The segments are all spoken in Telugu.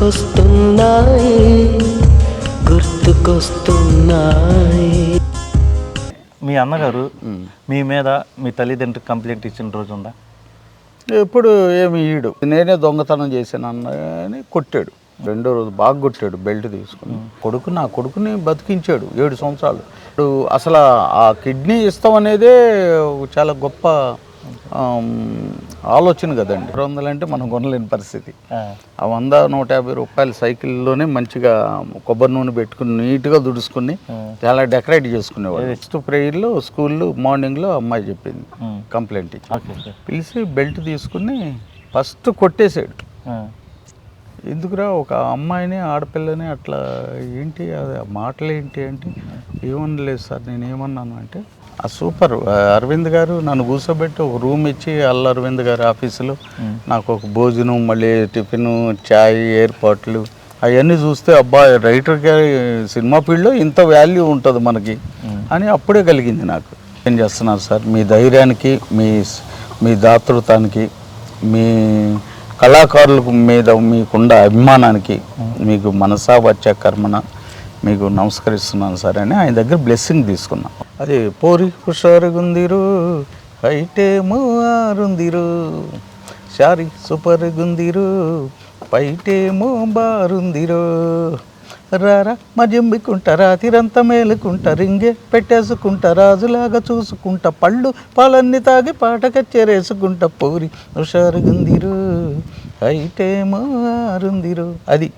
గుర్తుకొస్తున్నాయి. గుర్తుకొస్తున్నాయి. మీ అన్నగారు మీ మీద మీ తల్లిదండ్రులు కంప్లైంట్ ఇచ్చిన రోజు ఉందా? ఎప్పుడు ఏమి ఈడు నేనే దొంగతనం చేశాను అని కొట్టాడు. రెండో రోజు బాగా కొట్టాడు బెల్ట్ తీసుకుని. కొడుకు నా కొడుకుని బతికించాడు ఏడు సంవత్సరాలు. ఇప్పుడు అసలు ఆ కిడ్నీ ఇస్తాం అనేదే చాలా గొప్ప ఆలోచన కదండి. రెండు వందలు అంటే మనం కొనలేని పరిస్థితి. ఆ. వంద నూట యాభై రూపాయల సైకిల్లోనే మంచిగా కొబ్బరి నూనె పెట్టుకుని నీట్గా దుడుచుకుని చాలా డెకరేట్ చేసుకునేవాడు నెక్స్ట్ ప్రేయర్లో స్కూల్లో మార్నింగ్లో అమ్మాయి చెప్పింది. కంప్లైంట్ ఇచ్చి పిలిచి బెల్ట్ తీసుకుని ఫస్ట్ కొట్టేశాడు. ఎందుకురా ఒక అమ్మాయిని ఆడపిల్లని అట్లా ఏంటి? అది మాటలు ఏంటి అంటే ఏమనలేదు సార్ నేను ఏమన్నాను అంటే ఆ సూపర్ అరవింద్ గారు నన్ను కూర్చోబెట్టి ఒక రూమ్ ఇచ్చి అల్ల అరవింద్ గారి ఆఫీసులో నాకు ఒక భోజనం మళ్ళీ టిఫిన్ చాయ్ ఏర్పాట్లు అవన్నీ చూస్తే అబ్బా రైటర్ గారి సినిమా ఫీల్డ్లో ఇంత వాల్యూ ఉంటుంది మనకి అని అప్పుడే కలిగింది నాకు. ఏం చేస్తున్నారు సార్? మీ ధైర్యానికి మీ మీ దాతృత్వానికి మీ కళాకారులకు మీద మీకున్న అభిమానానికి మీకు మనసా వచ్చే కర్మన మీకు నమస్కరిస్తున్నాను సార్ అని ఆయన దగ్గర బ్లెస్సింగ్ తీసుకున్నాం. అది పోరి హుషారుగుందిరు హైటేమో ఆరుందిరు షారి సూపర్ గుందిరు పైటేమో బారుందిరు రారా మజంబికుంటా రాతిరంత మేలుకుంటా రింగే పెట్టేసుకుంట రాజులాగా చూసుకుంటా పళ్ళు పాలన్నీ తాగి పాట పూరి పోరి హుషారుగుందిరు అయితేమో ఆరుందిరు. అది.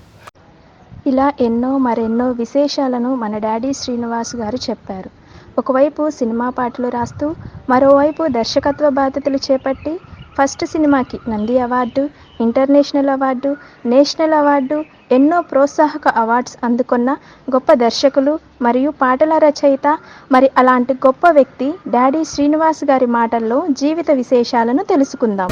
ఇలా ఎన్నో మరెన్నో విశేషాలను మన డాడీ శ్రీనివాస్ గారు చెప్పారు. ఒకవైపు సినిమా పాటలు రాస్తూ మరోవైపు దర్శకత్వ బాధ్యతలు చేపట్టి ఫస్ట్ సినిమాకి Nandi award international award national award ఎన్నో ప్రోత్సాహక అవార్డ్స్ అందుకున్న గొప్ప దర్శకులు మరియు పాటల రచయిత. మరి అలాంటి గొప్ప వ్యక్తి డాడీ శ్రీనివాస్ గారి మాటల్లో జీవిత విశేషాలను తెలుసుకుందాం.